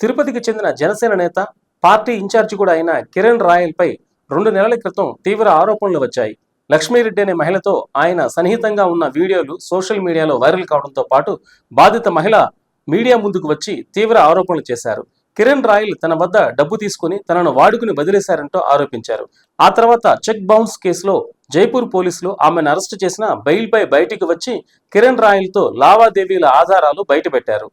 తిరుపతికి చెందిన జనసేన నేత పార్టీ ఇన్ఛార్జి కూడా అయిన కిరణ్ రాయల్పై రెండు నెలల క్రితం తీవ్ర ఆరోపణలు వచ్చాయి. లక్ష్మీరెడ్డి అనే మహిళతో ఆయన సన్నిహితంగా ఉన్న వీడియోలు సోషల్ మీడియాలో వైరల్ కావడంతో పాటు బాధిత మహిళ మీడియా ముందుకు వచ్చి తీవ్ర ఆరోపణలు చేశారు. కిరణ్ రాయల్ తన వద్ద డబ్బు తీసుకుని తనను వాడుకుని వదిలేశారంటూ ఆరోపించారు. ఆ తర్వాత చెక్ బౌన్స్ కేసులో జైపూర్ పోలీసులు ఆమెను అరెస్టు చేసిన బెయిల్పై బయటికి వచ్చి కిరణ్ రాయల్తో లావాదేవీల ఆధారాలు బయటపెట్టారు.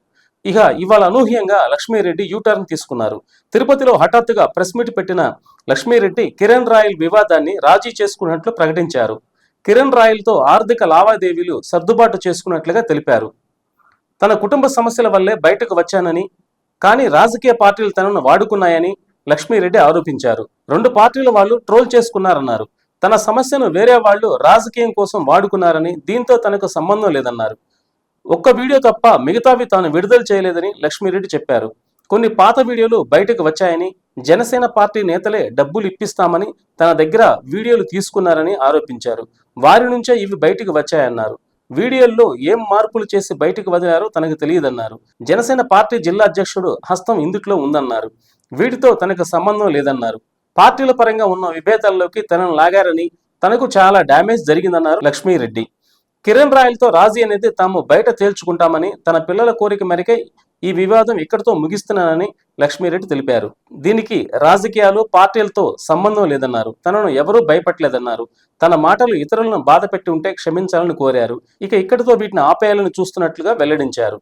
ఇక ఇవాళ అనూహ్యంగా లక్ష్మీరెడ్డి యూటర్న్ తీసుకున్నారు. తిరుపతిలో హఠాత్తుగా ప్రెస్ మీట్ పెట్టిన లక్ష్మీరెడ్డి కిరణ్ రాయల్ వివాదాన్ని రాజీ చేసుకున్నట్లు ప్రకటించారు. కిరణ్ రాయల్తో ఆర్థిక లావాదేవీలు సర్దుబాటు చేసుకున్నట్లుగా తెలిపారు. తన కుటుంబ సమస్యల వల్లే బయటకు వచ్చానని కానీ రాజకీయ పార్టీలు తనను వాడుకున్నాయని లక్ష్మీరెడ్డి ఆరోపించారు. రెండు పార్టీల వాళ్ళు ట్రోల్ చేసుకున్నారన్నారు. తన సమస్యను వేరే వాళ్ళు రాజకీయం కోసం వాడుకున్నారని దీంతో తనకు సంబంధం లేదన్నారు. ఒక్క వీడియో తప్ప మిగతావి తాను విడుదల చేయలేదని లక్ష్మీరెడ్డి చెప్పారు. కొన్ని పాత వీడియోలు బయటకు వచ్చాయని జనసేన పార్టీ నేతలే డబ్బులు ఇప్పిస్తామని తన దగ్గర వీడియోలు తీసుకున్నారని ఆరోపించారు. వారి నుంచే ఇవి బయటకు వచ్చాయన్నారు. వీడియోల్లో ఏం మార్పులు చేసి బయటకు వదిలారో తనకు తెలియదన్నారు. జనసేన పార్టీ జిల్లా అధ్యక్షుడు హస్తం ఇందుట్లో ఉందన్నారు. వీటితో తనకు సంబంధం లేదన్నారు. పార్టీల పరంగా ఉన్న విభేదాల్లోకి తనను లాగారని తనకు చాలా డ్యామేజ్ జరిగిందన్నారు లక్ష్మీరెడ్డి. కిరణ్ రాయల్తో రాజీ అనేది తాము బయట తేల్చుకుంటామని తన పిల్లల కోరిక మేరకే ఈ వివాదం ఇక్కడితో ముగిస్తున్నానని లక్ష్మీరెడ్డి తెలిపారు. దీనికి రాజకీయాలు పార్టీలతో సంబంధం లేదన్నారు. తనను ఎవరూ భయపట్టలేదన్నారు తన మాటలు ఇతరులను బాధ పెట్టి ఉంటే క్షమించాలని కోరారు. ఇక ఇక్కడితో వీటిని ఆపేయాలని చూస్తున్నట్లుగా వెల్లడించారు.